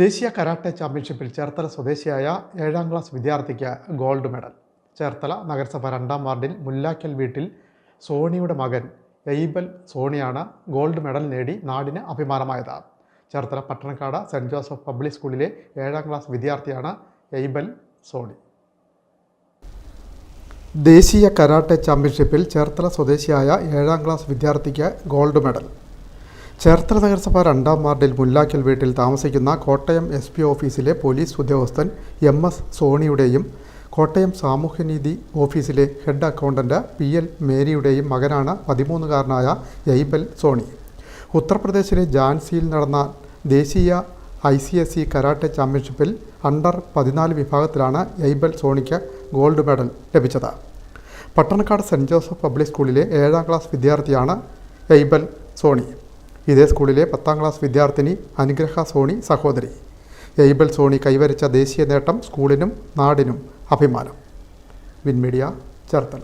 ദേശീയ കരാട്ടെ ചാമ്പ്യൻഷിപ്പിൽ ചേർത്തല സ്വദേശിയായ ഏഴാം ക്ലാസ് വിദ്യാർത്ഥിക്ക് ഗോൾഡ് മെഡൽ. ചേർത്തല നഗരസഭ രണ്ടാം വാർഡിൽ മുല്ലാക്കൽ വീട്ടിൽ സോണിയുടെ മകൻ എയ്ബൽ സോണിയാണ് ഗോൾഡ് മെഡൽ നേടി നാടിന് അഭിമാനമായത്. Cherthala Pattanakkad Saint Joseph public സ്കൂളിലെ ഏഴാം ക്ലാസ് വിദ്യാർത്ഥിയാണ് എയ്ബൽ സോണി. ദേശീയ കരാട്ടെ ചാമ്പ്യൻഷിപ്പിൽ ചേർത്തല സ്വദേശിയായ ഏഴാം ക്ലാസ് വിദ്യാർത്ഥിക്ക് ഗോൾഡ് മെഡൽ. ചേർത്തല നഗരസഭ രണ്ടാം വാർഡിൽ മുല്ലാക്കൽ വീട്ടിൽ താമസിക്കുന്ന കോട്ടയം എസ് പി ഓഫീസിലെ പോലീസ് ഉദ്യോഗസ്ഥൻ എം എസ് സോണിയുടെയും കോട്ടയം സാമൂഹ്യനീതി ഓഫീസിലെ ഹെഡ് അക്കൗണ്ടന്റ് പി എൽ മേരിയുടെയും മകനാണ് പതിമൂന്നുകാരനായ എയ്ബൽ സോണി. ഉത്തർപ്രദേശിലെ ജാൻസിയിൽ നടന്ന ദേശീയ I C S E karate ചാമ്പ്യൻഷിപ്പിൽ അണ്ടർ പതിനാല് വിഭാഗത്തിലാണ് എയ്ബൽ സോണിക്ക് ഗോൾഡ് മെഡൽ ലഭിച്ചത്. പട്ടണക്കാട് സെന്റ് ജോസഫ് പബ്ലിക് സ്കൂളിലെ ഏഴാം ക്ലാസ് വിദ്യാർത്ഥിയാണ് എയ്ബൽ സോണി. ഇതേ സ്കൂളിലെ പത്താം ക്ലാസ് വിദ്യാർത്ഥിനി അനുഗ്രഹ സോണി സഹോദരി. എയ്ബൽ സോണി കൈവരിച്ച ദേശീയ നേട്ടം സ്കൂളിനും നാടിനും അഭിമാനം. വിൻമീഡിയ ചേർത്തല.